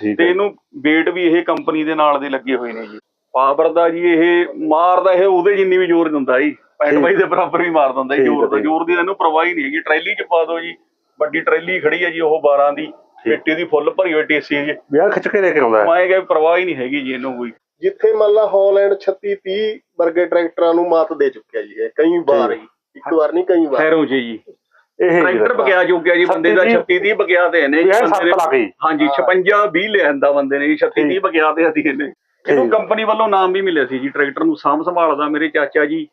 ਠੀਕ ਤੇ ਹੈ ਇਹਨੂੰ weight ਵੀ ਇਹ ਕੰਪਨੀ ਦੇ ਨਾਲ ਦੇ ਲੱਗੇ ਹੋਏ ਨੇ ਜੀ। ਪਾਵਰ ਦਾ ਜੀ ਇਹ ਮਾਰਦਾ ਇਹ ਉਹਦੇ ਜਿੰਨੀ ਵੀ ਜ਼ੋਰ ਦਿੰਦਾ ਜੀ। 65 ਬਾਈ ਦੇ ਬਰਾਬਰ ਵੀ ਮਾਰ ਦਿੰਦਾ ਜੀ ਠੀਕ ਹੈ, ਜ਼ੋਰ ਦਾ। ਠੀਕ। ਜ਼ੋਰ ਦੀ ਇਹਨੂੰ ਪਰਵਾਹ ਹੀ ਨਹੀਂ ਹੈਗੀ। ਟਰੈਲੀ 'ਚ ਪਾ ਦਿਓ ਜੀ। ਵੱਡੀ ਟਰੈਲੀ ਖੜੀ ਹੈ ਜੀ ਉਹ 12 ਦੀ। ਪੇਟੀ ਦੀ ਫੁੱਲ ਭਰੀ ਹੋਈ ਟੀਸੀ ਜੀ। ਵਿਆਹ ਖਿੱਚ ਕੇ ਲੈ ਕੇ ਆਉਂਦਾ ਹੈ। ਮੈਂ ਕਿਹਾ ਵੀ ਪਰਵਾਹ ਹੀ ਨਹੀਂ ਹੈਗੀ ਜੀ ਇਹਨੂੰ ਕੋਈ। ਜਿੱਥੇ ਮੰਨ ਲਾ ਹਾਲੈਂਡ 36 30 ਵਰਗੇ ਟਰੈਕਟਰਾਂ ਨੂੰ ਮਾਤ ਦੇ ਚੁੱਕਿਆ ਜੀ ਇਹ। ਕਈ ਵਾਰ ਹੀ ਇੱਕ ਵਾਰ ਨਹੀਂ ਕਈ ਵਾਰ। ਖੈਰੋਂ ਜੀ ਜੀ। ਇਹ ਟਰੈਕਟਰ ਬਗਿਆ ਚੁੱਕਿਆ ਜੀ ਬੰਦੇ ਦਾ 36 30 ਬਗਿਆ ਤੇ ਨੇ ਜੀ ਬੰਦੇ ਹਾਂਜੀ 56 20 ਲਿਆਂਦਾ ਬੰਦੇ ਨੇ ਜੀ 36 30 ਬਗਿਆ ਤੇ ਅਸੀਂ ਇਹਨੇ ਇਹਨੂੰ। ਕੰਪਨੀ ਵੱਲੋਂ ਨਾਮ ਵੀ ਮਿਲਿਆ ਸੀ ਜੀ ਟਰੈਕਟਰ ਨੂੰ ਸਾਂਭ ਸੰਭਾਲਦਾ ਮੇਰੇ ਚਾਚਾ ਜੀ।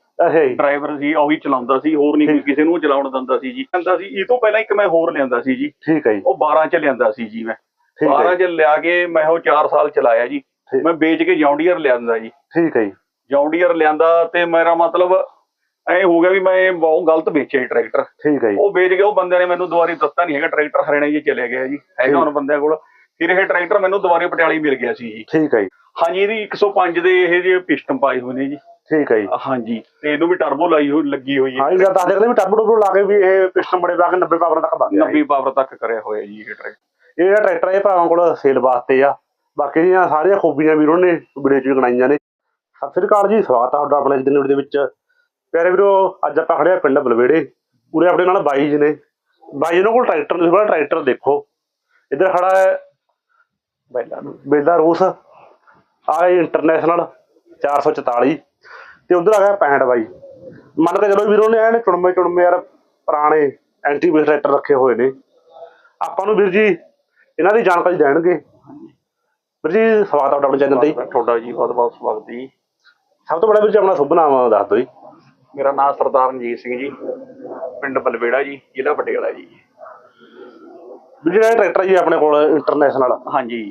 ਡਰਾਈਵਰ ਸੀ ਉਹੀ ਚਲਾਉਂਦਾ ਸੀ ਹੋਰ ਨਹੀਂ ਕੋਈ ਕਿਸੇ ਨੂੰ ਚਲਾਉਣ ਦਿੰਦਾ ਸੀ ਜੀ। ਕਹਿੰਦਾ ਸੀ ਇਹ ਤੋਂ ਪਹਿਲਾਂ ਇੱਕ ਮੈਂ ਹੋਰ ਲਿਆਂਦਾ ਸੀ ਜੀ। ਠੀਕ ਹੈ ਜੀ। ਉਹ 12 ਚ ਲਿਆਂਦਾ ਸੀ ਜੀ ਮੈਂ। ਠੀਕ 12 ਹੈ ਚ ਲਿਆ ਕੇ ਮੈਂ ਉਹ 4 ਸਾਲ ਚਲਾਇਆ ਜੀ। ਮੈਂ ਵੇਚ ਕੇ ਜੌਂਡੀਅਰ ਲਿਆਂਦਾ ਜੀ। ਠੀਕ ਹੈ ਜੀ। ਜੌਂਡੀਅਰ ਲਿਆਂਦਾ ਤੇ ਮੇਰਾ ਮਤਲਬ ਐ ਹੋ ਗਿਆ ਵੀ ਮੈਂ ਬਹੁਤ ਗਲਤ ਵੇਚਿਆ ਜੀ ਟਰੈਕਟਰ ਠੀਕ ਹੈ ਜੀ। ਉਹ ਵੇਚ ਕੇ ਉਹ ਬੰਦੇ ਨੇ ਮੈਨੂੰ ਦੁਬਾਰੇ ਦਿੱਤਾ ਨਹੀਂ ਹੈਗਾ ਟਰੈਕਟਰ ਹਰਿਆਣੇ ਜੀ ਚਲੇ ਗਿਆ ਜੀ। ਹੈਗਾ ਹੁਣ ਬੰਦਿਆਂ ਕੋਲ। ਫਿਰ ਇਹ ਟਰੈਕਟਰ ਮੈਨੂੰ ਦੁਬਾਰੇ ਪਟਿਆਲੇ ਮਿਲ ਗਿਆ ਸੀ ਜੀ। ਠੀਕ ਹੈ ਜੀ। ਹਾਂਜੀ ਇਹਦੀ 105 ਦੇ ਇਹ ਜਿਹੇ ਪਿਸਟਨ ਪਾਏ ਹੋਏ ਨੇ ਜੀ। ਠੀਕ ਹੈ ਜੀ। ਹਾਂਜੀ ਤੇ ਇਹਨੂੰ ਵੀ ਟਰਬੋ ਲਾਈ ਹੋਈ ਲੱਗੀ ਹੋਈ ਹੈ। ਹਾਂ ਇਹ ਦੱਸ ਦੇ ਵੀ ਟਰਬੋ ਟਰਬੋ ਲਾ ਕੇ ਵੀ ਇਹ ਪਿਸਟਨ ਬੜੇ ਪਾ ਕੇ 90 ਪਾਵਰ ਤੱਕ ਬਣ ਗਿਆ 90 ਪਾਵਰ ਤੱਕ ਕਰਿਆ ਹੋਇਆ ਜੀ ਇਹ ਟਰੈਕਟਰ ਇਹ ਟਰੈਕਟਰ ਇਹ ਭਰਾਵਾਂ ਕੋਲ ਸੇਲ ਵਾਸਤੇ ਆ। ਬਾਕੀ ਦੀਆਂ ਸਾਰੀਆਂ ਖੂਬੀਆਂ ਵੀਰੋਂ ਨੇ ਵੀਡੀਓ ਚ ਗਣਾਈਆਂ ਨੇ। ਸਤਿ ਸ੍ਰੀ ਅਕਾਲ ਜੀ ਸਵਾਗਤ ਆ ਤੁਹਾਡਾ ਆਪਣੇ ਵੀਡੀਓ ਦੇ ਵਿੱਚ। ਪਿਆਰੇ ਵੀਰੋ ਅੱਜ ਆਪਾਂ ਖੜੇ ਆ ਪਿੰਡ ਬਲਵੇੜੇ ਪੂਰੇ ਆਪਣੇ ਨਾਲ ਬਾਈ ਜੀ ਨੇ। ਬਾਈ ਜੀ ਕੋਲ ਟਰੈਕਟਰ ਨੇ ਥੋੜਾ ਟਰੈਕਟਰ ਦੇਖੋ। ਇੱਧਰ ਖੜਾ ਹੈ ਬੈਲਾ ਬੇਲਾ ਰੂਸ। ਆ ਇੰਟਰਨੈਸ਼ਨਲ 444 ਤੇ ਉਧਰ ਆ ਗਿਆ 65 ਬਾਈ। ਮੰਨ ਕੇ ਚਲੋ ਵੀਰੋ ਨੇ ਐਨ ਚੁਣਮੇ ਚੁਣਮੇ ਯਾਰ ਪੁਰਾਣੇ ਐਂਟੀ ਬੇਸ ਟਰੈਕਟਰ ਰੱਖੇ ਹੋਏ ਨੇ। ਆਪਾਂ ਨੂੰ ਵੀਰ ਜੀ ਇਹਨਾਂ ਦੀ ਜਾਣਕਾਰੀ ਦੇਣਗੇ। ਵੀਰ ਜੀ ਸਵਾਗਤ ਆ ਤੁਹਾਡਾ ਆਪਣੇ ਚੈਨਲ ਤੇ। ਜੀ। ਤੁਹਾਡਾ ਜੀ ਬਹੁਤ ਬਹੁਤ ਸਵਾਗਤ ਜੀ। ਸਭ ਤੋਂ ਬੜਾ ਵੀਰ ਜੀ ਆਪਣਾ ਸ਼ੁਭ ਨਾਮ ਦੱਸ ਦਿਓ ਜੀ। ਮੇਰਾ ਨਾਮ ਸਰਦਾਰ ਰਣਜੀਤ ਸਿੰਘ ਜੀ ਪਿੰਡ ਬਲਵੇੜਾ ਜੀ ਜ਼ਿਲ੍ਹਾ ਪਟਿਆਲਾ ਜੀ। ਜੀ ਇਹ ਟਰੈਕਟਰ ਜੀ ਆਪਣੇ ਕੋਲ ਇੰਟਰਨੈਸ਼ਨਲ ਹਾਂਜੀ।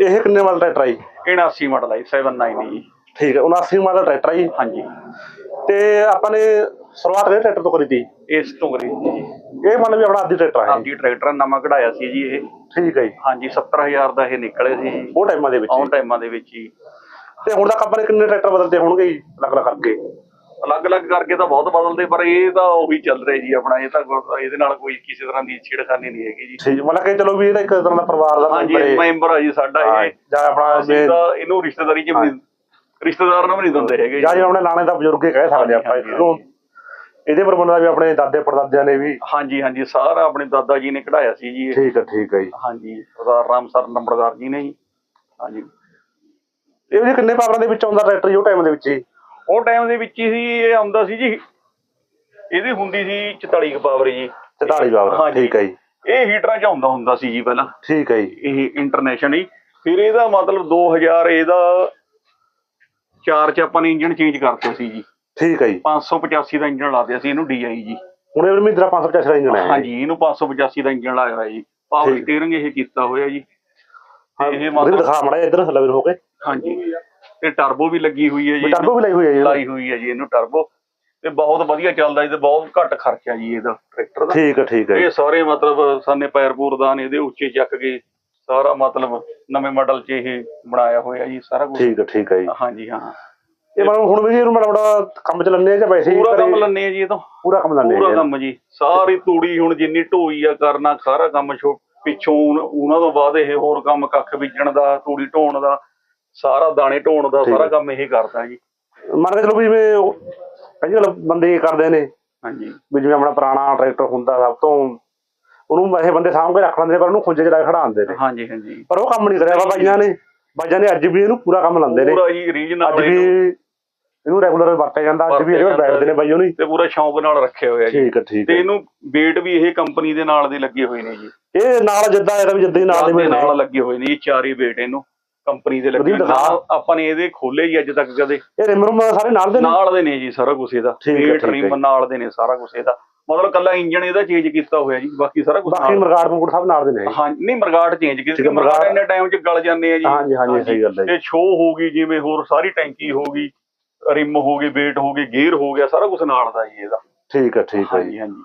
ਇਹ ਕਿੰਨੇ ਵਾਲਾ ਟਰੈਕਟਰ ਹੈ ਜੀ? ਇਹ 79 ਮਾਡਲ ਹੈ 79 ਜੀ। ਠੀਕ ਹੈ 79 ਮਾਡਲ ਟਰੈਕਟਰ ਹੈ ਜੀ। ਹਾਂਜੀ। ਤੇ ਆਪਾਂ ਨੇ ਸ਼ੁਰੂਆਤ ਕਿਹੜੇ ਟਰੈਕਟਰ ਤੋਂ ਕਰੀ ਤੀ ਇਸ ਤੋਂ ਕਰੀ ਜੀ। ਇਹ ਮੰਨ ਵੀ ਆਪਣਾ ਆਦੀ ਟਰੈਕਟਰ ਹੈ ਜੀ। ਆਪਦੀ ਟਰੈਕਟਰ ਨਵਾਂ ਕਢਾਇਆ ਸੀ ਜੀ ਇਹ। ਠੀਕ ਹੈ ਜੀ। ਹਾਂਜੀ 70000 ਦਾ ਇਹ ਨਿਕਲੇ ਸੀ ਜੀ। ਉਹ ਟਾਈਮਾਂ ਦੇ ਵਿੱਚ ਆਉਣ ਹੀ। ਟਾਈਮਾਂ ਦੇ ਵਿੱਚ ਹੀ ਤੇ ਹੁਣ ਤੱਕ ਆਪਾਂ ਨੇ ਕਿੰਨੇ ਟਰੈਕਟਰ ਬਦਲਦੇ ਹੋਣਗੇ ਜੀ ਅਲੱਗ-ਅਲੱਗ ਕਰਕੇ? ਅਲੱਗ-ਅਲੱਗ ਕਰਕੇ ਤਾਂ ਬਹੁਤ ਬਦਲਦੇ ਪਰ ਇਹ ਤਾਂ ਉਹੀ ਚੱਲ ਰਿਹਾ ਜੀ ਆਪਣਾ ਇਹ ਤਾਂ ਇਹਦੇ ਨਾਲ ਕੋਈ ਕਿਸੇ ਤਰ੍ਹਾਂ ਦੀ ਛੇੜਖਾਨੀ ਨਹੀਂ ਹੈਗੀ ਜੀ। ਠੀਕ ਮਤਲਬ ਕਿ ਚਲੋ ਵੀ ਇਹਦਾ ਇੱਕ ਤਰ੍ਹਾਂ ਦਾ ਪਰਿਵਾਰ ਦਾ ਹਾਂਜੀ ਮੈਂਬਰ ਹੈ। ਮੈਂਬਰ ਆ ਜੀ ਸਾਡਾ ਹਾਂ, ਇਹ ਜਾਂ ਆਪਣਾ ਅਸੀਂ ਜੇ- ਤਾਂ ਇਹਨੂੰ ਰਿਸ਼ਤੇਦਾਰੀ ਚ ਵੀ ਰਿਸ਼ਤੇਦਾਰ ਨਾਲ ਵੀ ਨਹੀਂ ਦਿੰਦੇ ਹੈਗੇ ਜਾਂ ਜੀ। ਜੇ ਆਪਣੇ ਲਾਣੇ ਦਾ ਬਜ਼ੁਰਗ ਹੀ ਕਹਿ ਸਕਦੇ ਆਪਾਂ ਹਾਂਜੀ, ਇਹਨੂੰ ਇਹਦੇ ਪਰ ਬੰਦਾ ਵੀ ਆਪਣੇ ਦਾਦੇ ਪੜਦਾਦਿਆਂ ਨੇ ਵੀ ਹਾਂਜੀ ਹਾਂਜੀ ਸਾਰਾ ਆਪਣੇ ਦਾਦਾ ਜੀ ਨੇ ਕਢਾਇਆ ਸੀ ਜੀ ਇਹ। ਠੀਕ ਹੈ ਠੀਕ ਹੈ ਜੀ। ਹਾਂਜੀ ਸਰਦਾਰ ਰਾਮ ਸਰ ਨੰਬਰਦਾਰ ਜੀ ਨੇ ਜੀ। ਹਾਂਜੀ। ਇਹ ਵੀ ਕਿੰਨੇ ਪਾਵਰਾਂ ਦੇ ਵਿੱਚ ਆਉਂਦਾ ਟਰੈਕਟਰ ਜੀ ਉਹ ਟਾਈਮ ਦੇ ਵਿੱਚ ਹੀ ਉਹ ਟਾਈਮ ਦੇ ਵਿੱਚ ਹੀ ਸੀ ਇਹ ਆਉਂਦਾ ਸੀ ਜੀ। ਇਹਦੀ ਹੁੰਦੀ ਸੀ 44 ਕੁ ਪਾਵਰ ਜੀ। 44 ਪਾਵਰ ਹਾਂਜੀ। ਠੀਕ ਹੈ ਜੀ। ਇਹ ਹੀਟਰਾਂ ਚ ਆਉਂਦਾ ਹੁੰਦਾ ਸੀ ਜੀ ਪਹਿਲਾਂ। ਠੀਕ ਹੈ ਜੀ। ਇਹ ਇੰਟਰਨੈਸ਼ਨਲ ਹੀ ਫਿਰ ਇਹਦਾ ਮਤਲਬ 2000 ਇਹਦਾ ਚਾਰ ਚ ਆਪਾਂ ਨੇ ਇੰਜਨ ਚੇਂਜ ਕਰਤੇ ਸੀ ਜੀ। ਠੀਕ ਹੈ ਜੀ। 585 ਦਾ ਇੰਜਨ ਲਾਤੇ ਸੀ ਇਹਨੂੰ ਡੀਆਈ ਜੀ। ਹੁਣ ਇਹ ਮਹਿੰਦਰਾ 550 ਦਾ ਇੰਜਨ ਹੈ ਹਾਂਜੀ ਇਹਨੂੰ 585 ਦਾ ਇੰਜਨ ਲਾਇਆ ਹੋਇਆ ਜੀ। ਪਾਵਰ ਠੀਕ। ਸਟੀਅਰਿੰਗ ਇਹ ਕੀਤਾ ਹੋਇਆ ਜੀ। ਇਹ ਦਿਖਾ ਮੜਾ ਇੱਧਰ ਲਵਰ ਹੋ ਕੇ। ਹਾਂਜੀ। ਤੇ ਟਰਬੋ ਵੀ ਲੱਗੀ ਹੋਈ ਹੈ ਜੀ ਟਰਬੋ ਵੀ ਲਾਈ ਹੋਈ ਹੈ ਜੀ। ਲਾਈ ਹੋਈ ਹੈ ਜੀ ਇਹਨੂੰ ਟਰਬੋ। ਤੇ ਬਹੁਤ ਵਧੀਆ ਚੱਲਦਾ ਜੀ ਤੇ ਬਹੁਤ ਘੱਟ ਖਰਚਾ ਜੀ ਇਹਦਾ ਟਰੈਕਟਰ ਦਾ। ਠੀਕ ਹੈ ਠੀਕ ਹੈ ਇਹ ਸਾਰੇ ਮਤਲਬ ਸਾਨੇ ਪੈਰਪੂਰ ਦਾ ਨੇ ਇਹਦੇ ਉੱਚੇ ਚੱਕ ਕੇ ਸਾਰਾ ਮਤਲਬ ਨਵੇਂ ਮਾਡਲ 'ਚ ਇਹ ਬਣਾਇਆ ਹੋਇਆ ਜੀ ਸਾਰਾ ਕੁਝ ਠੀਕ ਹੈ ਠੀਕ ਹੈ ਜੀ। ਹਾਂਜੀ ਹਾਂ। ਇਹ ਮਤਲਬ ਹੁਣ ਵੀ ਇਹਨੂੰ ਮਾੜਾ ਮਾੜਾ ਕੰਮ ਚ ਲੰਨੇ ਜਾਂ ਵੈਸੇ ਹੀ ਪੂਰਾ ਕੰਮ ਲੰਨੇ ਆ ਜੀ ਇਹ ਤਾਂ। ਪੂਰਾ ਕੰਮ ਲੰਨੇ ਪੂਰਾ ਕੰਮ ਜੀ। ਸਾਰੀ ਤੂੜੀ ਹੁਣ ਜਿੰਨੀ ਢੋਈ ਆ ਕਰਨਾ ਸਾਰਾ ਕੰਮ ਛੋ ਪਿੱਛੋਂ ਉਹਨਾਂ ਤੋਂ ਬਾਅਦ ਇਹ ਹੋਰ ਕੰਮ ਕੱਖ ਬੀਜਣ ਦਾ ਤੂੜੀ ਢੋਣ ਦਾ ਸਾਰਾ ਦਾਣੇ ਢੋਣ ਦਾ ਸਾਰਾ ਕੰਮ ਇਹ ਕਰਦਾ ਜੀ। ਮੰਨ ਕੇ ਚਲੋ ਵੀ ਜਿਵੇਂ ਕਈ ਗੱਲ ਬੰਦੇ ਇਹ ਕਰਦੇ ਨੇ ਹਾਂਜੀ। ਵੀ ਜਿਵੇਂ ਆਪਣਾ ਪੁਰਾਣਾ ਟਰੈਕਟਰ ਹੁੰਦਾ ਸਭ ਤੋਂ ਉਹਨੂੰ ਵੈਸੇ ਬੰਦੇ ਕੇ ਰੱਖ ਲੈਂਦੇ ਪਰ ਉਹਨੂੰ ਖੁੰਝੇ ਚ ਲਾ ਕੇ ਖੜਾਉਂਦੇ ਨੇ। ਹਾਂਜੀ ਹਾਂਜੀ। ਪਰ ਉਹ ਕੰਮ ਨਹੀਂ ਕਰਿਆ ਵਾ ਬਾਈਆਂ ਨੇ ਬਾਈਆਂ ਨੇ ਅੱਜ ਵੀ ਇਹਨੂੰ ਪੂਰਾ ਕੰਮ ਲਾਉਂਦੇ ਨੇ। ਪੂਰਾ ਜੀ ਰੀਜਨਲ ਅੱਜ ਵੀ ਇਹਨੂੰ ਰੈਗੂਲਰ ਵਰਤਿਆ ਜਾਂਦਾ ਅੱਜ ਵੀ ਇਹਦੇ ਕੋਲ ਬੈਠਦੇ ਨੇ ਬਾਈ ਉਹਨੂੰ ਤੇ ਪੂਰਾ ਸ਼ੌਂਕ ਨਾਲ ਰੱਖਿਆ ਹੋਇਆ ਜੀ। ਠੀਕ ਹੈ ਠੀਕ ਤੇ ਹੈ ਇਹਨੂੰ weight ਵੀ ਇਹ ਕੰਪਨੀ ਦੇ ਨਾਲ ਦੇ ਲੱਗੇ ਹੋਏ ਨੇ ਜੀ। ਇਹ ਨਾਲ ਜਿੱਦਾਂ ਇਹਦਾ ਵੀ ਜਿੱਦਾਂ ਹੀ ਨਾਲ ਦੇ ਨਾਲ ਲੱਗੇ ਹੋਏ ਨੇ ਜੀ ਚਾਰੇ weight ਇਹਨੂੰ ਕੰਪਨੀ ਦੇ ਲੱਗੇ ਆਪਾਂ ਨੇ ਇਹਦੇ ਖੋਲੇ ਜੀ ਅੱਜ ਤੱਕ ਕਦੇ। ਇਹ ਰਿਮ ਰੁਮ ਸਾਰੇ ਨਾਲ ਦੇ ਨੇ? ਨਾਲ ਦੇ ਨੇ ਜੀ ਸਾਰਾ ਕੁਝ ਇਹਦਾ। ਹੈ, weight, ਹੈ rim ਨਾਲ ਦੇ ਨੇ ਸਾਰਾ ਕੁਝ ਇਹਦਾ। ਮਤਲਬ ਕੱਲਾ ਇੰਜਨ ਇਹਦਾ ਚੇਂਜ ਕੀਤਾ ਹੋਇਆ ਜੀ ਬਾਕੀ ਸਾਰਾ ਕੁਝ ਬਾਕੀ ਮਰਗਾੜ ਮੁਕੜ ਸਭ ਨਾਲ ਦੇ ਨੇ ਹਾਂ ਨਹੀਂ ਮਰਗਾਟ ਚੇਂਜ ਹੈ, ਕੀਤੀ ਮਰਗਾਟ- ਇੰਨੇ ਟਾਈਮ 'ਚ ਗਲ ਜਾਂਦੇ ਆ ਜੀ। ਹਾਂਜੀ ਹਾਂਜੀ ਸਹੀ ਗੱਲ ਹੈ। ਇਹ ਸ਼ੋ ਹੋ ਗਈ ਜਿਵੇਂ ਹੋਰ ਸਾਰੀ ਟੈਂਕੀ ਹੋ ਗਈ। ਰਿਮ ਹੋ ਗਈ weight ਹੋ ਗਈ ਗੇਅਰ ਹੋ ਗਿਆ ਸਾਰਾ ਕੁਝ ਨਾਲ ਦਾ ਜੀ ਇਹਦਾ। ਠੀਕ ਹੈ ਠੀਕ ਹੈ ਜੀ। ਹਾਂਜੀ। ਹਾਂਜੀ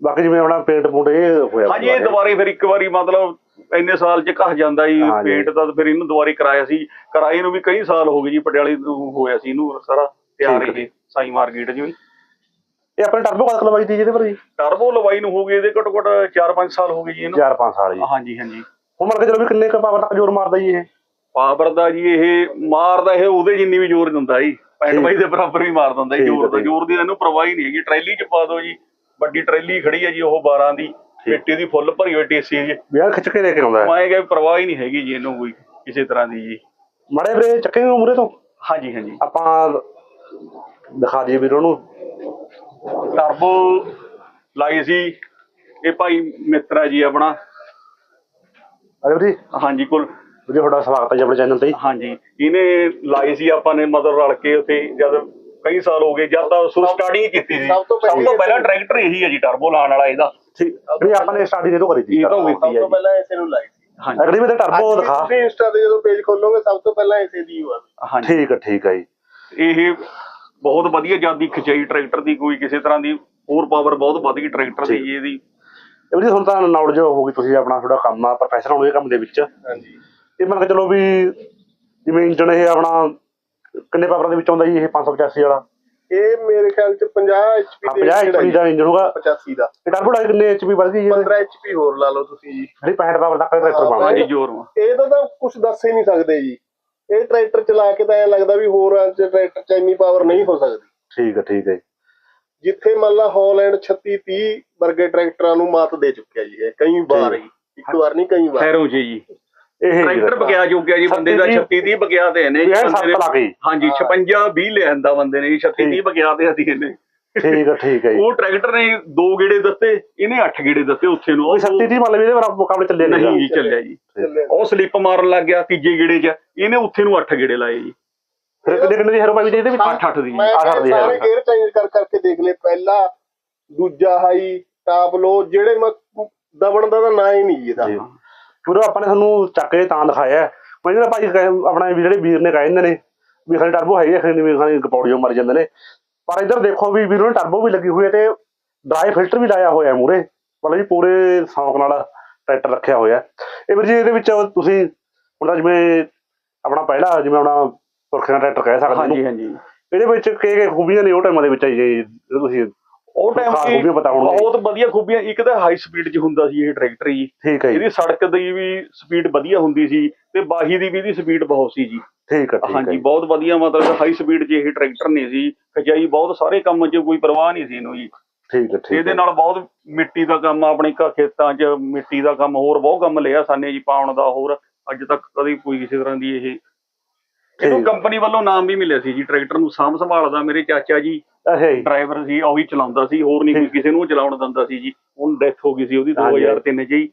ਬਾਕੀ ਜਿਵੇਂ ਆਪਣਾ ਪੇਂਟ ਪੂੰਟ ਇਹ ਹੋਇਆ ਹਾਂਜੀ ਇਹ ਦੁਬਾਰੇ ਫਿਰ ਇੱਕ ਵਾਰੀ ਮਤਲਬ ਇੰਨੇ ਸਾਲ ਚ ਘਸ ਜਾਂਦਾ ਜੀ ਹਾਂਜੀ। ਪੇਂਟ ਦਾ ਤੇ ਫਿਰ ਇਹਨੂੰ ਦੁਬਾਰੇ ਕਰਾਇਆ ਸੀ। ਕਰਾਏ ਨੂੰ ਵੀ ਕਈ ਸਾਲ ਹੋ ਗਏ ਜੀ ਪਟਿਆਲੇ ਤੋਂ ਹੋਇਆ ਸੀ ਇਹਨੂੰ ਸਾਰਾ ਤਿਆਰ ਠੀਕ ਹੈ। ਇਹ ਸਾਈ ਮਾਰਕੀਟ ਜੀ ਇਹ ਆਪਣੇ ਟਰਬੋ ਕਦ ਲਵਾਈ ਦੀ ਜਿਹਦੇ ਪਰ ਜੀ? ਟਰਬੋ ਲਵਾਈ ਨੂੰ ਹੋ ਗਏ ਇਹਦੇ ਘੱਟੋ ਘੱਟ 4-5 ਸਾਲ ਹੋ ਗਏ ਜੀ ਇਹਨੂੰ। 4-5 ਸਾਲ ਜੀ। ਹਾਂਜੀ ਹਾਂਜੀ। ਹੁਣ ਮੰਨ ਕੇ ਚਲੋ ਵੀ ਕਿੰਨੇ ਕੁ ਪਾਵਰ ਤੱਕ ਜ਼ੋਰ ਮਾਰਦਾ ਜੀ ਇਹ? ਪਾਵਰ ਦਾ ਜੀ ਇਹ ਮਾਰਦਾ ਇਹ ਉਹਦੇ ਜਿੰਨੀ ਵੀ ਜ਼ੋਰ ਦਿੰਦਾ ਜੀ ਪੈਂਟ ਬਾਈ ਦੇ ਬਰਾਬਰ ਵੀ ਮਾਰ ਦਿੰਦਾ ਜੀ ਜ਼ੋਰ ਦਾ। ਜ਼ੋਰ ਦੀ ਇਹਨੂੰ ਪਰਵਾਹ ਹੀ ਨਹੀਂ ਹੈਗੀ। ਟਰੈਲੀ 'ਚ ਪਾ ਦਿਓ ਜੀ ਵੱਡੀ ਟਰੈਲੀ ਖੜੀ ਹੈ ਜੀ ਉਹ 12 ਦੀ ਮਿੱਟੀ ਦੀ ਫੁੱਲ ਭਰੀ ਹੋਈ ਟੇਸੀ ਜੀ। ਵੀ ਆਹ ਖਿੱਚ ਕੇ ਲੈ ਕੇ ਆਉਂਦਾ ਮੈਂ ਕਿਹਾ ਪਰਵਾਹ ਹੀ ਨਹੀਂ ਹੈਗੀ ਜੀ ਇਹਨੂੰ ਕੋਈ ਕਿਸੇ ਤਰ੍ਹਾਂ ਦੀ ਜੀ। ਮੜੇ ਵੀਰੇ ਚੱਕੇਗੇ ਮੂਰੇ ਤੋਂ? ਹਾਂਜੀ ਹਾਂਜੀ। ਆਪਾਂ ਦਿਖਾ ਦਈਏ ਵੀਰੋ ਨੂੰ। ਟਰਬੋ ਲਾਈ ਸੀ ਇਹ ਭਾਈ ਮਿੱਤਰਾ ਜੀ ਆਪਣਾ। ਅਰੇ ਵੀਰੇ। ਹਾਂਜੀ ਕੋਲ ਵੀਰੇ ਤੁਹਾਡਾ ਸਵਾਗਤ ਹੈ ਜੀ ਆਪਣੇ ਚੈਨਲ ਤੇ ਹਾਂਜੀ ਇਹਨੇ ਲਾਈ ਸੀ ਆਪਾਂ ਨੇ ਮਤਲਬ ਰਲ ਕੇ ਉੱਥੇ ਜਦ ਕਈ ਸਾਲ ਹੋ ਗਏ ਜਦ ਤਾਂ ਸੋ ਸਟਾਰਟਿੰਗ ਕੀਤੀ ਸੀ। ਸਭ ਤੋਂ ਪਹਿਲੀ ਸਭ ਤੋਂ ਟਰੈਕਟਰ ਇਹੀ ਹੈ ਜੀ ਟਰਬੋ ਲਾਉਣ ਵਾਲਾ ਇਹਦਾ। ਠੀਕ ਵੀ ਆਪਾਂ ਨੇ ਸਟਾਰਟਿੰਗ ਇਹ ਤੋਂ ਕਰੀ ਸੀ ਇਹ ਤੋਂ ਸਭ ਕੀਤੀ ਹੈ ਤੋਂ ਜੀ। ਪਹਿਲਾਂ ਇਸੇ ਨੂੰ ਲਾਈ ਸੀ। ਹਾਂਜੀ। ਅਗਲੀ ਵੀ ਤੇ ਟਰਬੋ ਵੀ ਦਿਖਾ। ਤੁਸੀਂ ਇੰਸਟਾ ਤੇ ਜਦੋਂ ਪੇਜ ਖੋਲੋਗੇ ਸਭ ਤੋਂ ਪਹਿਲਾਂ ਇਸੇ ਦੀ ਹੋਆ ਹਾਂਜੀ। ਠੀਕ ਹੈ ਠੀਕ ਹੈ ਜੀ। ਇਹ ਬਹੁਤ ਵਧੀਆ ਜਾਂਦੀ ਖਿਚਾਈ ਟਰੈਕਟਰ ਦੀ ਕੋਈ ਕਿਸੇ ਤਰ੍ਹਾਂ ਦੀ ਹੋਰ ਪਾਵਰ ਬਹੁਤ ਵਧ ਗਈ ਟਰੈਕਟਰ ਦੀ ਇਹਦੀ। ਇਹ ਵੀਰੇ ਹੁਣ ਤਾਂ ਨੌਲੇਜ ਹੋ ਗਈ ਤੁਸੀਂ ਆਪਣਾ ਥੋੜਾ ਕੰਮ ਆ ਪ੍ਰੋਫੈਸ਼ਨਲ ਹੋ ਗਏ ਕੰਮ ਦੇ ਵਿੱਚ। ਹਾਂਜੀ। ਇਹ ਮੰਨ ਕੇ ਚਲੋ ਵੀ ਜਿਵੇਂ ਇੰਜਨ ਇਹ ਆਪਣਾ ਕਿੰਨੇ ਪਾਵਰਾਂ ਦੇ ਵਿੱਚ ਆਉਂਦਾ ਜੀ ਇਹ 585 ਵਾਲਾ? ਇਹ ਮੇਰੇ ਖਿਆਲ ਚ 50 HP ਦੇ 50 HP ਦਾ ਇੰਜਨ ਹੋਊਗਾ। 85 ਦਾ। ਇਹ ਟਰਬੋ ਦਾ ਕਿੰਨੇ HP ਵੱਧ ਗਈ ਜੀ ਇਹਦੇ? 15 HP ਹੋਰ ਲਾ ਲਓ ਤੁਸੀਂ ਜੀ। ਜਿਹੜੀ 65 ਪਾਵਰ ਤੱਕ ਟਰੈਕਟਰ ਬਣਦਾ। ਜੀ ਜ਼ੋਰ ਵਾ। ਇਹਦਾ ਤਾਂ ਕੁਝ ਦੱਸ ਹੀ ਨਹੀਂ ਸਕਦੇ ਜੀ। ਇਹ ਟਰੈਕਟਰ ਚਲਾ ਕੇ ਤਾਂ ਐ ਲੱਗਦਾ ਵੀ ਹੋਰ ਚ ਟਰੈਕਟਰ ਚ ਇੰਨੀ ਪਾਵਰ ਨਹੀਂ ਹੋ ਸਕਦੀ। ਠੀਕ ਹੈ ਠੀਕ ਹੈ। ਜਿੱਥੇ ਮੰਨ ਲਾ ਹਾਲੈਂਡ 36 30 ਵਰਗੇ ਟਰੈਕਟਰਾਂ ਨੂੰ ਮਾਤ ਦੇ ਚੁੱਕਿਆ ਜੀ ਇਹ ਕਈ ਵਾਰ ਹੀ ਇੱਕ ਵਾਰ ਨਹੀਂ ਕਈ ਵਾਰ। ਖੈਰੋ ਜੀ ਜੀ। ਇਹ ਟਰੈਕਟਰ ਬਗਿਆ ਚੁੱਕਿਆ ਜੀ ਬੰਦੇ ਦਾ 36 30 ਬਗਿਆ ਦੇ ਨੇ। ਲਾ। ਹਾਂਜੀ 56 20 ਲਿਆਂਦਾ ਬੰਦੇ ਨੇ ਜੀ 36 30 ਬਗਿਆ ਦੇ ਅਸੀਂ ਨੇ ਠੀਕ ਹੈ ਠੀਕ ਹੈ ਜੀ। ਉਹ ਟਰੈਕਟਰ ਨੇ ਦੋ ਗੇੜੇ ਦਿੱਤੇ ਇਹਨੇ 8 ਗੇੜੇ ਦਿੱਤੇ ਉੱਥੇ ਨੂੰ। ਕੋਈ 37 ਦੀ ਮੰਨ ਲਓ ਵੀ ਇਹਦੇ ਬਰਾਬਰ ਮੁਕਾਬਲੇ ਚੱਲੇ ਨਹੀਂ ਜੀ। ਚੱਲਿਆ ਜੀ। ਉਹ ਸਲਿੱਪ ਮਾਰਨ ਲੱਗ ਗਿਆ ਤੀਜੇ ਗੇੜੇ 'ਚ। ਇਹਨੇ ਉੱਥੇ ਨੂੰ 8 ਗੇੜੇ ਲਾਏ ਜੀ। ਫਿਰ ਕਿੰਨੇ ਕਿੰਨੇ ਦੀ ਹੈਰੋ ਪਾਈ ਇਹਦੇ ਵਿੱਚ? 8 8 ਦੀ ਮੈਂ ਆਹ ਕਿਹਾ ਕਰਦੀ ਹੈ। ਸਾਰੇ ਗੇਅਰ ਚੇਂਜ ਕਰ ਕਰਕੇ ਦੇਖ ਲਏ। ਪਹਿਲਾ ਦੂਜਾ ਹਾਈ ਟਾਪ ਲੋ ਜਿਹੜੇ ਮੈਂ ਦਬਣ ਦਾ ਤਾਂ ਨਾਂ ਹੀ ਨਹੀਂ ਜੀ ਇਹਦਾ। ਪੂਰਾ ਆਪਾਂ ਨੇ ਤੁਹਾਨੂੰ ਚੱਕ ਕੇ ਤਾਂ ਦਿਖਾਇਆ ਹੈ। ਮੈਂ ਜਿਹੜਾ ਭਾਈ ਆਪਣਾ ਵੀ ਜਿਹੜੇ ਵੀਰ ਨੇ ਕਹਿੰਦੇ ਨੇ ਵੀ ਖਾਲੀ ਟਰਬੋ ਹੈਗੀ ਹੈ ਖਾਲੀ ਵੀ ਖਾਲੀ ਗਪੌੜੀਓ ਮਰ ਜਾਂਦੇ ਨੇ ਪਰ ਇੱਧਰ ਦੇਖੋ ਵੀ ਵੀਰੋ ਨੇ ਟਰਬੋ ਵੀ ਲੱਗੀ ਹੋਈ ਹੈ ਤੇ ਡਰਾਈ ਫਿਲਟਰ ਵੀ ਲਾਇਆ ਹੋਇਆ ਹੈ ਮੂਰੇ ਮਤਲਬ ਜੀ ਪੂਰੇ ਸ਼ੌਂਕ ਨਾਲ ਟਰੈਕਟਰ ਰੱਖਿਆ ਹੋਇਆ ਹੈ। ਇਹ ਵੀਰ ਜੀ ਇਹਦੇ ਵਿੱਚ ਤੁਸੀਂ ਹੁਣ ਤਾਂ ਜਿਵੇਂ ਆਪਣਾ ਪਹਿਲਾ ਜਿਵੇਂ ਆਪਣਾ ਪੁਰਖੇ ਦਾ ਟਰੈਕਟਰ ਕਹਿ ਸਕਦੇ ਹਾਂਜੀ ਨੂੰ ਹਾਂਜੀ ਇਹਦੇ ਵਿੱਚ ਕੀ ਕੀ ਖੂਬੀਆਂ ਨੇ ਉਹ ਟਾਈਮਾਂ ਦੇ ਵਿੱਚ ਆਈ ਜੀ ਤੁਸੀਂ ਉਹ ਟਾਈਮ ਕੀ ਖੂਬੀਆਂ ਪਤਾ ਹੋਣਗੀਆਂ। ਬਹੁਤ ਵਧੀਆ ਖੂਬੀਆਂ ਇੱਕ ਤਾਂ ਹਾਈ ਸਪੀਡ 'ਚ ਹੁੰਦਾ ਸੀ ਇਹ ਟਰੈਕਟਰ ਜੀ। ਠੀਕ ਹੈ ਜੀ। ਇਹਦੀ ਸੜਕ ਦੀ ਵੀ ਸਪੀਡ ਵਧੀਆ ਹੁੰਦੀ ਸੀ ਤੇ ਬਾਹੀ ਦੀ ਵੀ ਇਹਦੀ ਸਪੀਡ ਬਹੁਤ ਸੀ ਜੀ। ਠੀਕ ਹੈ ਹਾਂਜੀ। ਬਹੁਤ ਵਧੀਆ ਮਤਲਬ ਹਾਈ ਸਪੀਡ 'ਚ ਇਹ ਟਰੈਕਟਰ ਨਹੀਂ ਸੀ ਖਜਾਈ ਬਹੁਤ ਸਾਰੇ ਕੰਮ 'ਚ ਕੋਈ ਪਰਵਾਹ ਨਹੀਂ ਸੀ ਇਹਨੂੰ ਜੀ। ਠੀਕ ਹੈ ਠੀਕ ਇਹਦੇ ਨਾਲ ਬਹੁਤ ਮਿੱਟੀ ਦਾ ਕੰਮ ਆਪਣੇ ਘਰ ਖੇਤਾਂ 'ਚ ਮਿੱਟੀ ਦਾ ਕੰਮ ਹੋਰ ਬਹੁਤ ਕੰਮ ਲਿਆ ਸਾਨੇ ਜੀ ਪਾਉਣ ਦਾ ਹੋਰ। ਅੱਜ ਤੱਕ ਕਦੀ ਕੋਈ ਕਿਸੇ ਤਰ੍ਹਾਂ ਦੀ ਇਹ ਇਹਨੂੰ। ਕੰਪਨੀ ਵੱਲੋਂ ਨਾਮ ਵੀ ਮਿਲਿਆ ਸੀ ਜੀ ਟਰੈਕਟਰ ਨੂੰ ਸਾਂਭ ਸੰਭਾਲਦਾ ਮੇਰੇ ਚਾਚਾ ਜੀ। ਅੱਛਾ ਜੀ ਡਰਾਈਵਰ ਸੀ ਉਹੀ ਚਲਾਉਂਦਾ ਸੀ ਹੋਰ ਨਹੀਂ ਕੋਈ ਕਿਸੇ ਨੂੰ ਚਲਾਉਣ ਦਿੰਦਾ ਸੀ ਜੀ। ਹੁਣ ਡੈਥ ਹੋ ਗਈ ਸੀ ਉਹਦੀ ਹਾਂਜੀ। 2003 ਚ ਹੀ।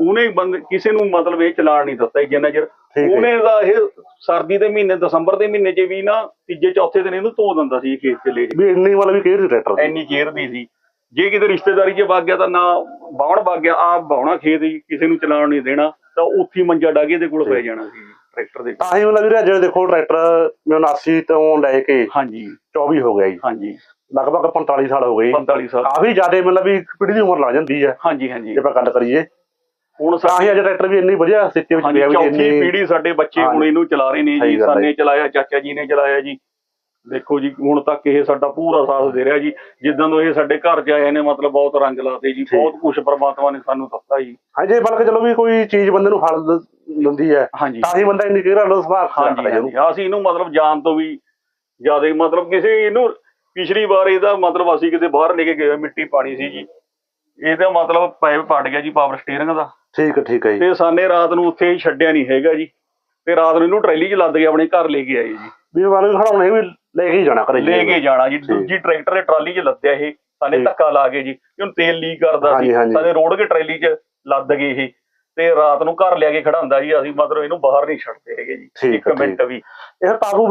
ਉਹਨੇ ਬੰਦ ਕਿਸੇ ਨੂੰ ਮਤਲਬ ਇਹ ਚਲਾਣ ਨਹੀਂ ਦਿੱਤਾ ਜੀ ਜਿੰਨਾ ਚਿਰ। ਉਹਨੇ ਦਾ ਇਹ ਸਰਦੀ ਦੇ ਮਹੀਨੇ ਦਸੰਬਰ ਦੇ ਮਹੀਨੇ 'ਚ ਵੀ ਨਾ ਤੀਜੇ ਚੌਥੇ ਦਿਨ ਇਹਨੂੰ ਧੋ ਦਿੰਦਾ ਸੀ ਇਹ ਖੇਤ 'ਚ ਲੈ ਕੇ। ਵੀ ਇੰਨੀ ਵਾਲਾ ਵੀ ਕਿਹੜੀ ਟਰੈਕਟਰ ਦੀ? ਐਨੀ ਕੇਅਰ ਦੀ ਸੀ। ਜੇ ਕਿਤੇ ਰਿਸ਼ਤੇਦਾਰੀ 'ਚ ਵਗ ਗਿਆ ਤਾਂ ਨਾ ਬਾਉਣ ਵਗ ਗਿਆ ਆ ਬਾਉਣਾ ਖੇਤ ਕਿਸੇ ਨੂੰ ਚਲਾਉਣ ਨਹੀਂ ਦੇਣਾ ਤਾਂ ਉੱਥੇ ਮੰਜਾ ਡਾਗੇ ਦੇ ਕੋਲ ਪੈ ਜਾਣਾ ਸੀ। ਟਰੈਕਟਰ ਦੇ ਤਾਂ ਹੀ ਮਤਲਬ ਵੀਰੇ ਅੱਜ ਦੇਖੋ ਟਰੈਕਟਰ 79 ਤੋਂ ਲੈ ਕੇ ਹਾਂਜੀ। 24 ਹੋ ਗਿਆ ਜੀ। ਹਾਂਜੀ। ਲਗਭਗ 45 ਸਾਲ ਹੋ ਗਏ 45 ਸਾਲ। ਕਾਫੀ ਜ਼ਿਆਦਾ ਮਤਲਬ ਵੀ ਪੀੜ੍ਹੀ ਦੀ ਉਮਰ ਲੱਗ ਜਾਂਦੀ ਹੈ। ਹਾਂਜੀ ਹਾਂਜੀ। ਜੇ ਆਪਾਂ ਗੱਲ ਕਰੀਏ। ਹੁਣ ਤਾਂ ਹੀ ਅੱਜ ਟਰੈਕਟਰ ਵੀ ਇੰਨੀ ਵਧੀਆ ਸਥਿਤੀ ਵਿੱਚ ਪਿਆ ਵੀ ਇੰਨੀ ਪੀੜ੍ਹੀ ਸਾਡੇ ਬੱਚੇ ਹੁਣ। ਇਹਨੂੰ ਚਲਾ ਰਹੇ ਨੇ ਸਹੀ ਜੀ ਸਾਨੇ ਚਲਾਇਆ ਚਾਚਾ ਜੀ ਨੇ ਚਲਾਇਆ ਜੀ। ਦੇਖੋ ਜੀ ਹੁਣ ਤੱਕ ਇਹ ਸਾਡਾ ਪੂਰਾ ਸਾਥ ਦੇ ਰਿਹਾ ਜੀ। ਜਿੱਦਾਂ ਤੋਂ ਇਹ ਸਾਡੇ ਘਰ ਚ ਆਏ ਨੇ ਮਤਲਬ ਬਹੁਤ ਰੰਗ ਲਾਤੇ ਜੀ ਬਹੁਤ ਕੁਝ ਪ੍ਰਮਾਤਮਾ ਨੇ ਸਾਨੂੰ ਦਿੱਤਾ ਜੀ। ਹਾਂ ਜੇ ਬਲਕਿ ਚਲੋ ਵੀ ਕੋਈ ਚੀਜ਼ ਬੰਦੇ ਨੂੰ ਫਲ ਦਿੰਦੀ ਹੈ ਹਾਂਜੀ। ਤਾਂ ਹੀ ਬੰਦਾ ਇੰਨੀ ਕੇਅਰ ਨਾਲ ਸੰਭਾਲ ਕੇ ਹਾਂਜੀ ਹਾਂਜੀ। ਅਸੀਂ ਇਹਨੂੰ ਮਤਲਬ ਜਾਣ ਤੋਂ ਵੀ ਜ਼ਿਆਦਾ ਮਤਲਬ ਕਿਸੇ ਇਹਨੂੰ ਪਿਛਲੀ ਵਾਰ ਇਹਦਾ ਮਤਲਬ ਅਸੀਂ ਕਿਤੇ ਬਾਹਰ ਲੈ ਕੇ ਗਏ ਮਿੱਟੀ ਪਾਣੀ ਸੀ ਜੀ। ਇਹਦਾ ਮਤਲਬ ਪਾਈਪ ਪਟ ਗਿਆ ਜੀ ਪਾਵਰ ਸਟੀਅਰਿੰਗ ਦਾ। ਠੀਕ ਹੈ ਠੀਕ ਹੈ ਜੀ। ਤੇ ਸਾਨੇ ਰਾਤ ਨੂੰ ਉੱਥੇ ਹੀ ਛੱਡਿਆ ਨਹੀਂ ਹੈਗਾ ਜੀ। ਤੇ ਰਾਤ ਨੂੰ ਇਹਨੂੰ ਟਰੈਲੀ 'ਚ ਲੱਦ ਕੇ ਆਪਣੇ ਘਰ ਲੈ ਕੇ ਆਏ ਜੀ। ਵੀ ਮਤਲਬ ਖੜਾਉਣੇ ਵੀ ਲੈ ਕੇ ਹੀ ਜਾਣਾ ਘਰੇ ਲੈ ਕੇ ਜਾਣਾ ਜੀ। ਦੂਜੀ ਟਰੈਕਟਰ ਦੇ ਟਰਾਲੀ 'ਚ ਲੱਦਿਆ ਇਹ। ਸਾਨੇ। ਧੱਕਾ ਲਾ ਕੇ ਜੀ। ਇਹਨੂੰ ਤੇਲ ਲੀਕ ਕਰਦਾ ਸੀ। ਸਾਨੇ ਰੋਡ ਕੇ ਟਰੈਲੀ 'ਚ ਲੱਦ ਗਏ ਇਹ। ਤੇ ਰਾਤ ਨੂੰ ਘਰ ਲਿਆ ਕੇ ਖੜਾਉਂਦਾ ਜੀ ਅਸੀਂ ਮਤਲਬ ਇਹਨੂੰ ਬਾਹਰ ਨਹੀਂ ਛੱਡਦੇ ਹੈਗੇ ਜੀ। ਇੱਕ ਮਿੰਟ। ਵੀ। ਇਹ ਪਾਪੂ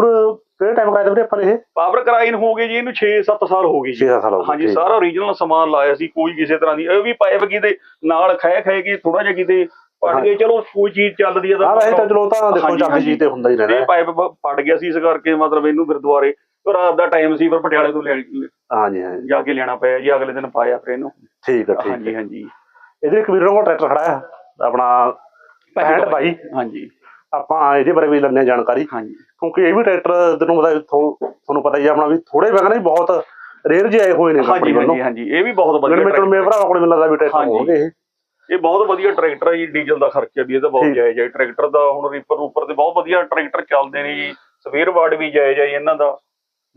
ਕਿਹੜੇ ਟਾਈਮ ਕਰਾਇਆ ਵੀਰੇ ਆਪਾਂ ਇਹ? ਪਾਵਰ ਕਰਾਈਨ ਹੋ ਗਏ ਜੀ। ਇਹਨੂੰ 6-7 ਸਾਲ ਹੋ ਗਏ ਜੀ। 6 ਸਾਲ ਹੋ ਗਏ ਹਾਂਜੀ। ਸਾਰਾ ਓਰੀਜਨਲ ਸਮਾਨ ਲਾਇਆ ਸੀ। ਕੋਈ ਕਿਸੇ ਤਰ੍ਹਾਂ ਦੀ ਇਹ ਵੀ ਪਾਈਪ ਕਿਤੇ ਨਾਲ ਖੈ ਖੈ ਕੇ ਥੋੜਾ ਜਿਹਾ ਕਿਤੇ ਪੜ ਗਏ ਚਲੋ ਕੋਈ ਚੀਜ਼ ਚੱਲਦੀ ਆ ਹਾਂ ਵੈਸੇ ਤਾਂ ਚਲੋ ਤਾਂ ਦੇਖੋ ਹਾਂਜੀ, ਚੱਲ ਹਾਂਜੀ। ਜੀ ਤੇ ਹੁੰਦਾ ਹੀ ਰਹਿੰਦਾ ਇਹ ਹੈ। ਪਾਈਪ ਪੜ ਗਿਆ ਸੀ ਇਸ ਕਰਕੇ ਮਤਲਬ ਇਹਨੂੰ ਫਿਰ ਦੁਆਰੇ ਫਿਰ ਰਾਤ ਦਾ ਟਾਈਮ ਸੀ ਫਿਰ ਪਟਿਆਲੇ ਤੋਂ ਲੈ ਹਾਂਜੀ ਹਾਂਜੀ। ਜਾ ਕੇ ਲੈਣਾ ਪਿਆ ਜੀ ਅਗਲੇ ਦਿਨ ਪਾਇਆ ਫਿਰ ਇਹਨੂੰ। ਠੀਕ ਹੈ ਠੀਕ ਹਾਂਜੀ ਹੈ ਹਾਂਜੀ ਇੱਕ ਵੀਰੋਂ ਕੋਲ ਟਰੈਕਟਰ ਖੜਾ ਹੈ ਆਪਣਾ 65 ਬਾਈ ਹਾਂਜੀ। ਆਪਾਂ ਇਹਦੇ ਬਾਰੇ ਵੀ ਲੈਣੇ ਜਾਣਕਾਰੀ। ਹਾਂਜੀ। ਕਿਉਂਕਿ ਇਹ ਵੀ ਟਰੈਕਟਰ ਤੈਨੂੰ ਪਤਾ ਤੁਹਾਨੂੰ ਪਤਾ ਹੀ ਆ ਆਪਣਾ ਵੀ ਥੋੜੇ ਵਗਣਾ ਹੀ ਬਹੁਤ ਰੇਅਰ ਜਿਹੇ ਆਏ ਹੋਏ ਨੇ ਹਾਂਜੀ ਹਾਂਜੀ ਹਾਂਜੀ। ਇਹ ਵੀ ਬਹੁਤ ਵਧੀਆ ਮੇਰੇ ਮੇਰੇ ਭਰਾ ਕੋਲ ਮੈਨੂੰ ਲੱਗਦਾ ਵੀ ਟਰੈਕਟਰ। ਹੋਣਗੇ ਇਹ। ਇਹ ਬਹੁਤ ਵਧੀਆ ਟਰੈਕਟਰ ਹੈ ਜੀ ਡੀਜ਼ਲ ਦਾ ਖਰਚਾ ਵੀ ਇਹਦਾ ਬਹੁਤ ਠੀਕ। ਜਾਇਜ਼ ਹੈ ਟਰੈਕਟਰ ਦਾ ਹੁਣ ਰੀਪਰ ਉੱਪਰ ਤੇ ਬਹੁਤ ਵਧੀਆ ਟਰੈਕਟਰ ਚੱਲਦੇ ਨੇ ਜੀ। ਸਵੇਰ ਵਾਰਡ ਵੀ ਜਾਇਜ਼ ਹੈ ਇਹਨਾਂ ਦਾ।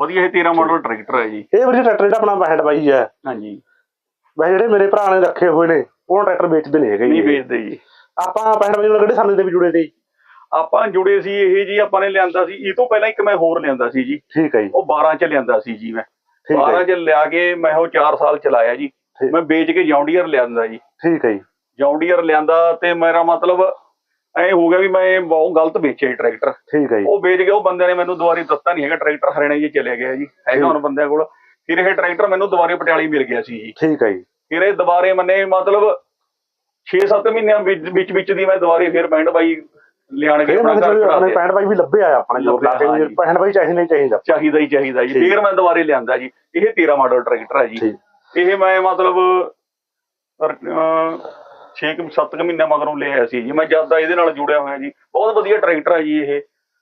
ਵਧੀਆ ਇਹ 13 ਮਾਡਲ ਟਰੈਕਟਰ ਹੈ ਜੀ। ਇਹ ਵੀਰੇ ਟਰੈਕਟਰ ਜਿਹੜਾ ਆਪਣਾ ਬੈਂਡ ਬਾਈ ਹੈ ਹਾਂਜੀ। ਵੈਸੇ ਜਿਹੜੇ ਮੇਰੇ ਭਰਾ ਨੇ ਰੱਖੇ ਹੋਏ ਨੇ ਉਹ ਟਰੈਕਟਰ ਵੇਚਦੇ ਨਹੀਂ ਹੈਗੇ ਜੀ। ਨਹੀਂ ਇਹ। ਵੇਚਦੇ ਜੀ। ਆਪਾਂ ਬੈਂਡ ਬਾਈ ਨਾਲ ਕਿਹੜੇ ਸਾਲ ਦੇ ਵੀ ਜੁੜੇ ਤੇ ਜੀ? ਆਪਾਂ ਜੁੜੇ ਸੀ ਇਹ ਜੀ ਆਪਾਂ ਨੇ ਲਿਆਂਦਾ ਸੀ। ਇਹ ਤੋਂ ਪਹਿਲਾਂ ਇੱਕ ਮੈਂ ਹੋਰ ਲਿਆਂਦਾ ਸੀ ਜੀ। ਠੀਕ ਹੈ ਜੀ। ਉਹ 12 ਚ ਲਿਆਂਦਾ ਸੀ ਜੀ ਮੈਂ। ਠੀਕ ਹੈ 12 ਚ ਲਿਆ ਕੇ ਮੈਂ ਉਹ 4 ਸਾਲ ਚਲਾਇਆ ਜੀ। ਮੈਂ ਵੇਚ ਕੇ ਜੌਂਡੀਅਰ ਲਿਆਂਦਾ ਜੀ। ਠੀਕ ਹੈ ਜੀ। ਜੌਂਡੀਅਰ ਲਿਆਂਦਾ ਤੇ ਮੇਰਾ ਮਤਲਬ ਐ ਹੋ ਗਿਆ ਵੀ ਮੈਂ ਬਹੁਤ ਗਲਤ ਵੇਚਿਆ ਜੀ ਟਰੈਕਟਰ। ਠੀਕ ਹੈ ਜੀ। ਉਹ ਵੇਚ ਕੇ ਉਹ ਬੰਦੇ ਨੇ ਮੈਨੂੰ ਦੁਬਾਰੇ ਦਿੱਤਾ ਨਹੀਂ ਹੈਗਾ ਟਰੈਕਟਰ ਹਰਿਆਣੇ ਜੀ ਚਲੇ ਗਿਆ ਜੀ। ਹੈਗਾ ਹੁਣ ਬੰਦਿਆਂ ਕੋਲ। ਫਿਰ ਇਹ ਟਰੈਕਟਰ ਮੈਨੂੰ ਦੁਬਾਰੇ ਪਟਿਆਲੇ ਮਿਲ ਗਿਆ ਸੀ ਜੀ। ਠੀਕ ਹੈ ਜੀ। ਫਿਰ ਇਹ ਦੁਬਾਰੇ ਮੰਨੇ ਮਤਲਬ 6-7 ਮਹੀਨਿਆਂ ਵਿੱਚ ਵਿੱਚ ਦੀ ਮੈਂ ਦੁਬਾਰੇ ਫਿਰ ਬੈਂਡ ਬਾਈ ਲਿਆਣ ਕੇ ਆਪਣਾ ਘਰ ਆਪਣੇ ਕਰਾ ਪੈਂਟ ਬਾਈ ਵੀ ਲੱਭੇ ਆ ਆਪਣੇ ਜੋਰ ਲਾ ਕੇ ਪੈਂਟ ਬਾਈ ਚਾਹੀਦਾ ਨਹੀਂ ਚਾਹੀਦਾ। ਚਾਹੀਦਾ ਹੀ ਚਾਹੀਦਾ ਜੀ। ਫਿਰ ਮੈਂ ਦੁਬਾਰੇ ਲਿਆਂਦਾ ਜੀ। ਇਹ 13 ਮਾਡਲ ਟਰੈਕਟਰ ਹੈ ਜੀ। ਇਹ ਮੈਂ ਮਤਲਬ 6 7 ਮਹੀਨੇ ਮਗਰੋਂ ਲਿਆ ਸੀ ਜੀ। ਮੈਂ ਜਦ ਦਾ ਇਹਦੇ ਨਾਲ ਜੁੜਿਆ ਹੋਇਆ ਜੀ। ਬਹੁਤ ਵਧੀਆ ਟਰੈਕਟਰ ਹੈ ਜੀ ਇਹ।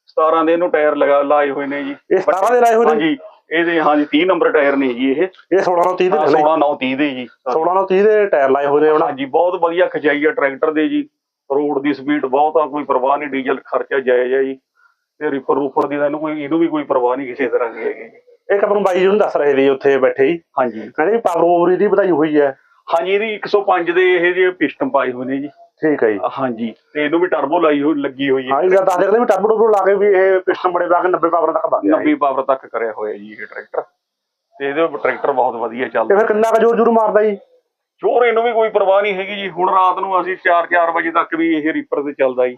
17 ਦੇ ਇਹਨੂੰ ਟਾਇਰ ਲਗਾ ਲਾਏ ਹੋਏ ਨੇ ਜੀ। ਇਹ 17 ਦੇ ਲਾਏ ਹੋਏ ਨੇ? ਹਾਂਜੀ ਇਹਦੇ ਹਾਂਜੀ 30 ਨੰਬਰ ਟਾਇਰ ਨੇ ਜੀ ਇਹ। ਇਹ 16 ਨੂੰ 30 ਦੇ ਨੇ। 16 9 30 ਦੇ ਜੀ। 16 ਨੂੰ 30 ਦੇ ਟਾਇਰ ਲਾਏ ਹੋਏ ਨੇ ਉਹਨਾਂ ਹਾਂਜੀ ਬਹੁਤ ਵਧੀਆ ਖਚਾਈ ਹੈ ਟਰੈਕਟਰ ਦੇ ਜੀ। ਰੋਡ ਦੀ ਸਪੀਡ ਬਹੁਤ ਆ ਕੋਈ ਪਰਵਾਹ ਨਹੀਂ ਡੀਜ਼ਲ ਖਰਚਾ ਜਾਇਜ਼ ਹੈ ਜੀ। ਤੇ ਰਿਪਰ ਰੂਪਰ ਦੀ ਤਾਂ ਇਹਨੂੰ ਕੋਈ ਇਹਨੂੰ ਵੀ ਕੋਈ ਪਰਵਾਹ ਨਹੀਂ ਕਿਸੇ ਤਰ੍ਹਾਂ ਦੀ ਹੈਗੀ ਆਪਾਂ ਨੂੰ ਬਾਈ ਜੀ ਨੂੰ ਦੱਸ ਰਹੇ ਸੀ ਉੱਥੇ ਬੈਠੇ ਹੀ। ਹਾਂਜੀ। ਕਹਿੰਦੇ ਪਾਵਰ ਓਵਰ ਦੀ ਵਧਾਈ ਹੋਈ ਹੈ। ਹਾਂਜੀ ਇਹਦੀ 105 ਦੇ ਇਹ ਜਿਹੇ ਪਿਸਟਨ ਪਾਏ ਹੋਏ ਨੇ ਜੀ। ਠੀਕ ਹੈ ਜੀ। ਹਾਂਜੀ ਤੇ ਇਹਨੂੰ ਵੀ ਟਰਬੋ ਲਾਈ ਹੋਈ ਲੱਗੀ ਹੋਈ ਹੈ। ਹਾਂ ਇਹ ਦੱਸ ਦੇ ਵੀ ਟਰਬੋ ਟਰਬੋ ਲਾ ਕੇ ਵੀ ਇਹ ਪਿਸਟਨ ਬੜੇ ਕੇ 90 ਪਾਵਰ ਤੱਕ ਬਣ ਗਿਆ 90 ਪਾਵਰ ਤੱਕ ਕਰਿਆ ਹੋਇਆ ਜੀ ਇਹ ਟਰੈਕਟਰ ਤੇ ਇਹਦੇ ਟਰੈਕਟਰ ਬਹੁਤ ਵਧੀਆ ਤੇ ਚੱਲਦਾ ਫਿਰ ਕਿੰਨਾ ਕੁ ਜੋਰ ਜੋਰ ਮਾਰਦਾ ਜੀ? ਚੋਰ ਇਹਨੂੰ ਵੀ ਕੋਈ ਪਰਵਾਹ ਨਹੀਂ ਹੈਗੀ ਜੀ। ਹੁਣ ਰਾਤ ਨੂੰ ਅਸੀਂ 4-4 ਵਜੇ ਤੱਕ ਵੀ ਇਹ ਰੀਪਰ ਤੇ ਚੱਲਦਾ ਜੀ।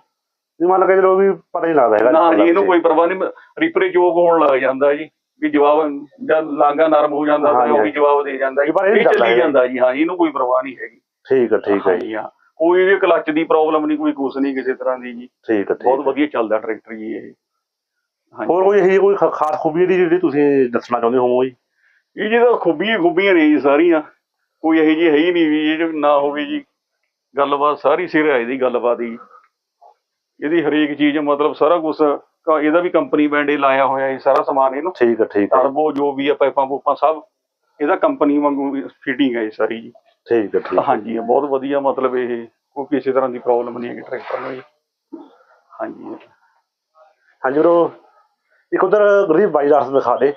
ਵੀ ਮੰਨ ਕੇ ਚਲੋ ਵੀ ਪਤਾ ਨਹੀਂ ਲੱਗਦਾ ਹੈਗਾ ਨਾ ਜੀ ਇਹਨੂੰ ਕੋਈ ਪਰਵਾਹ ਨਹੀਂ। ਰੀਪਰੇ ਚੋਕ ਹੋਣ ਲੱਗ ਜਾਂਦਾ ਜੀ। ਵੀ ਜਵਾਬ ਜਦ ਲਾਂਗਾ ਨਰਮ ਹੋ ਜਾਂਦਾ ਤਾਂ ਉਹ ਵੀ ਜਵਾਬ ਦੇ ਜਾਂਦਾ ਜੀ। ਪਰ ਇਹ ਚੱਲੀ। ਜਾਂਦਾ ਜੀ ਹਾਂ ਇਹਨੂੰ ਕੋਈ ਪਰਵਾਹ ਨਹੀਂ ਹੈਗੀ। ਠੀਕ ਹੈ ਠੀਕ ਹੈ ਜੀ। ਹਾਂ। ਕੋਈ ਵੀ ਕਲੱਚ ਦੀ ਪ੍ਰੋਬਲਮ ਨਹੀਂ ਕੋਈ ਕੁਛ ਨਹੀਂ ਕਿਸੇ ਤਰ੍ਹਾਂ ਦੀ ਜੀ। ਠੀਕ ਹੈ ਬਹੁਤ। ਵਧੀਆ ਚੱਲਦਾ ਟਰੈਕਟਰ ਜੀ ਇਹ। ਹੋਰ ਕੋਈ ਇਹੀ ਕੋਈ ਖਾਸ ਖੂਬੀ ਇਹਦੀ ਜਿਹੜੀ ਤੁਸੀਂ ਦੱਸਣਾ ਚਾਹੁੰਦੇ ਹੋ ਜੀ? ਇਹ ਜਿਹਦਾ ਖੂਬੀਆਂ ਖੂਬੀਆਂ ਨੇ ਜੀ ਸਾਰੀਆਂ। ਕੋਈ ਇਹੋ ਜਿਹੀ ਹੈ ਹੀ ਨਹੀਂ ਵੀ ਇਹ ਨਾ ਹੋਵੇ ਜੀ। ਗੱਲਬਾਤ ਸਾਰੀ ਸਿਰ ਹੈ ਇਹਦੀ ਗੱਲਬਾਤ ਹੀ। ਇਹਦੀ ਹਰੇਕ ਚੀਜ਼ ਮਤਲਬ ਸਾਰਾ ਕੁਝ ਇਹਦਾ ਵੀ ਕੰਪਨੀ ਬੈਂਡ ਲਾਇਆ ਹੋਇਆ ਇਹ ਸਾਰਾ ਸਮਾਨ ਇਹਨੂੰ। ਠੀਕ ਹੈ ਠੀਕ ਹੈ ਟਰਬੋ ਜੋ ਵੀ ਆ ਪਾਈਪਾਂ ਪੂਪਾਂ ਸਭ ਇਹਦਾ ਕੰਪਨੀ ਵਾਂਗੂ ਫਿਟਿੰਗ ਹੈ ਇਹ ਸਾਰੀ ਜੀ। ਠੀਕ ਹੈ ਠੀਕ। ਹਾਂਜੀ ਇਹ ਬਹੁਤ ਵਧੀਆ ਮਤਲਬ ਇਹ ਕੋਈ ਕਿਸੇ ਤਰ੍ਹਾਂ ਦੀ ਪ੍ਰੋਬਲਮ ਨਹੀਂ ਹੈਗੀ ਟਰੈਕਟਰ ਨੂੰ ਜੀ। ਹਾਂਜੀ। ਹਾਂਜੀ ਵੀਰੋ ਇੱਕ ਉਧਰ ਗਰੀਬ ਬਾਈਦਾਰਸ ਦਿਖਾ ਦੇ।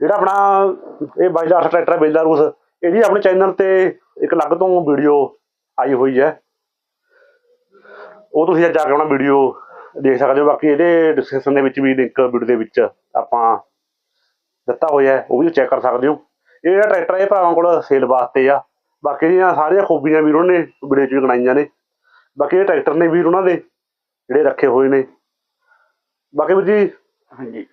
ਜਿਹੜਾ ਆਪਣਾ ਇਹ ਬਾਈਦਾਰਸ ਟਰੈਕਟਰ ਬੇਲਾਰੂਸ ਇਹਦੀ ਆਪਣੇ ਚੈਨਲ ਤੇ ਇੱਕ ਅਲੱਗ ਤੋਂ ਵੀਡੀਓ ਆਈ ਹੋਈ ਹੈ। ਉਹ ਤੁਸੀਂ ਜਾ ਕੇ ਆਪਣਾ ਵੀਡੀਓ ਦੇਖ ਸਕਦੇ ਹੋ ਬਾਕੀ ਇਹਦੇ ਡਿਸਕ੍ਰਿਪਸ਼ਨ ਦੇ ਵਿੱਚ ਵੀ ਲਿੰਕ ਵੀਡੀਓ ਦੇ ਵਿੱਚ ਆਪਾਂ ਦਿੱਤਾ ਹੋਇਆ ਹੈ ਉਹ ਵੀ ਚੈੱਕ ਕਰ ਸਕਦੇ ਹੋ। ਇਹ ਜਿਹੜਾ ਟਰੈਕਟਰ ਇਹ ਭਰਾਵਾਂ ਕੋਲ ਸੇਲ ਵਾਸਤੇ ਆ। ਬਾਕੀ ਦੀਆਂ ਸਾਰੀਆਂ ਖੂਬੀਆਂ ਵੀਰ ਉਹਨਾਂ ਨੇ ਵੀਡੀਓ 'ਚ ਵੀ ਗਣਾਈਆਂ ਨੇ। ਬਾਕੀ ਇਹ ਟਰੈਕਟਰ ਨੇ ਵੀਰ ਉਹਨਾਂ ਦੇ ਜਿਹੜੇ ਰੱਖੇ ਹੋਏ ਨੇ। ਬਾਕੀ ਵੀਰ ਜੀ ਹਾਂਜੀ।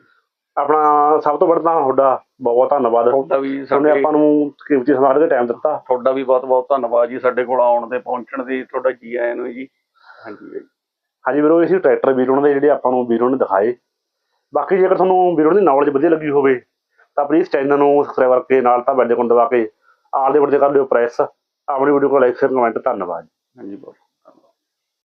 ਆਪਣਾ ਸਭ ਤੋਂ ਵੱਡਾ ਤਾਂ ਤੁਹਾਡਾ ਬਹੁਤ ਬਹੁਤ ਧੰਨਵਾਦ। ਤੁਹਾਡਾ ਵੀ ਸਾਡੇ ਆਪਾਂ ਨੂੰ ਕੀਮਤੀ ਸਮਾਂ ਦੇ ਟਾਈਮ ਦਿੱਤਾ। ਤੁਹਾਡਾ ਵੀ ਬਹੁਤ ਬਹੁਤ ਧੰਨਵਾਦ ਜੀ ਸਾਡੇ ਕੋਲ ਆਉਣ ਦੇ ਪਹੁੰਚਣ ਦੀ ਤੁਹਾਡਾ ਜੀ ਆਇਆਂ ਨੂੰ ਜੀ। ਹਾਂਜੀ। ਜੀ। ਹਾਂਜੀ ਵੀਰੋ, ਇਹ ਸੀ ਟਰੈਕਟਰ ਵੀਰ ਦੇ ਜਿਹੜੇ ਆਪਾਂ ਨੂੰ ਵੀਰੋ ਨੇ ਦਿਖਾਏ। ਬਾਕੀ ਜੇਕਰ ਤੁਹਾਨੂੰ ਵੀਰੋ ਦੀ ਨੌਲੇਜ ਵਧੀਆ ਲੱਗੀ ਹੋਵੇ, ਤਾਂ ਪਲੀਜ਼ ਚੈਨਲ ਨੂੰ ਸਬਸਕ੍ਰਾਈਬ ਕਰਕੇ ਨਾਲ ਤਾਂ ਬੈਲ ਆਈਕਨ ਦਬਾ ਕੇ, ਆਲ ਦੇ ਬਟਨ ਕਰ ਲਿਓ ਪ੍ਰੈਸ ਆਪਣੀ ਵੀਡੀਓ को ਲਾਈਕ ਸ਼ੇਅਰ ਕਮੈਂਟ ਧੰਨਵਾਦ। ਹਾਂਜੀ, ਬਹੁਤ